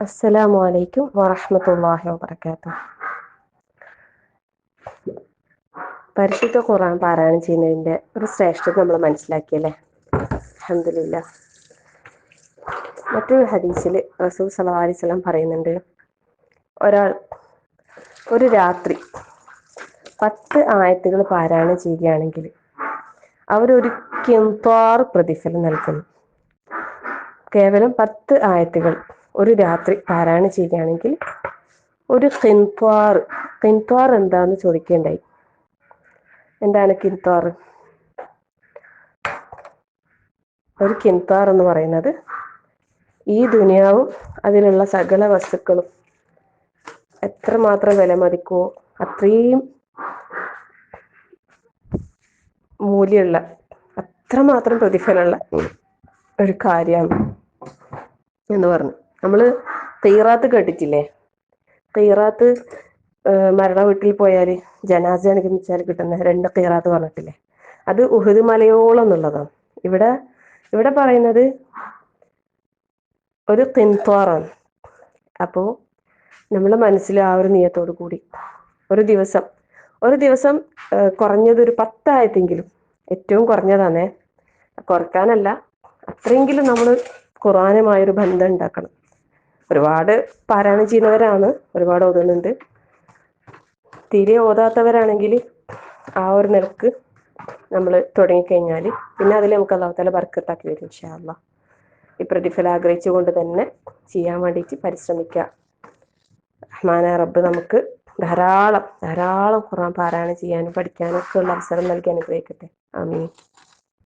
അസ്സലാമു അലൈക്കും വറഹ്മത്തുള്ളാഹി വബറകാതുഹു. പരിശുദ്ധ ഖുർആൻ പാരായണം ചെയ്യുന്നതിന്റെ ഒരു ശ്രേഷ്ഠത നമ്മൾ മനസ്സിലാക്കിയല്ലേ അഹമ്മദില്ല മറ്റൊരു ഹദീസിൽ റസൂൽ സല്ലല്ലാഹു അലിസ്ലാം പറയുന്നുണ്ട് ഒരാൾ ഒരു രാത്രി പത്ത് ആയത്തുകൾ പാരായണം ചെയ്യുകയാണെങ്കിൽ അവരൊരു കിന്താർ പ്രതിഫലം നൽകുന്നു. കേവലം പത്ത് ആയത്തുകൾ ഒരു രാത്രി പാരായണം ചെയ്യുകയാണെങ്കിൽ ഒരു കിൻത്വാർ കിൻത്വാർ എന്താന്ന് ചോദിക്കേണ്ടായി? എന്താണ് കിൻത്വാർ? ഒരു കിൻത്വാർ എന്ന് പറയുന്നത് ഈ ദുനിയാവും അതിലുള്ള സകല വസ്തുക്കളും എത്രമാത്രം വില മതിക്കുമോ അത്രയും മൂല്യമുള്ള അത്രമാത്രം പ്രതിഫലമുള്ള ഒരു കാര്യമാണ് എന്ന് പറഞ്ഞു. നമ്മൾ തീറാത്ത് കേട്ടിട്ടില്ലേ? തീറാത്ത് മരണ വീട്ടിൽ പോയാൽ ജനാസ അനുഗമിച്ചാൽ കിട്ടുന്ന രണ്ട് തീറാത്ത് പറഞ്ഞിട്ടില്ലേ? അത് ഉഹുദ് മലയോളം എന്നുള്ളതാണ്. ഇവിടെ ഇവിടെ പറയുന്നത് ഒരു കിൻത്വാറാണ് അപ്പോൾ നമ്മളെ മനസ്സിൽ ആ ഒരു നിയത്തോടു കൂടി ഒരു ദിവസം ഒരു ദിവസം കുറഞ്ഞത് ഒരു പത്തായത്തെങ്കിലും ഏറ്റവും കുറഞ്ഞതാണേ കുറക്കാനല്ല അത്രയെങ്കിലും നമ്മൾ ഖുറാനുമായൊരു ബന്ധം ഉണ്ടാക്കണം. ഒരുപാട് പാരായണം ചെയ്യുന്നവരാണ് ഒരുപാട് ഓതുന്നുണ്ട്. തീരെ ഓതാത്തവരാണെങ്കിൽ ആ ഒരു നിലയ്ക്ക് നമ്മൾ തുടങ്ങിക്കഴിഞ്ഞാൽ പിന്നെ അതിൽ നമുക്ക് അള്ളാഹുത്താല ബർക്കത്താക്കി വരും ഇൻഷാല്ല ഈ പ്രതിഫലം ആഗ്രഹിച്ചുകൊണ്ട് തന്നെ ചെയ്യാൻ വേണ്ടിയിട്ട് പരിശ്രമിക്കുക റഹ്മാന റബ്ബ് നമുക്ക് ധാരാളം ധാരാളം ഖുറാൻ പാരായണം ചെയ്യാനും പഠിക്കാനും ഒക്കെ ഉള്ള അവസരം നൽകി അനുഗ്രഹിക്കട്ടെ. ആമീൻ.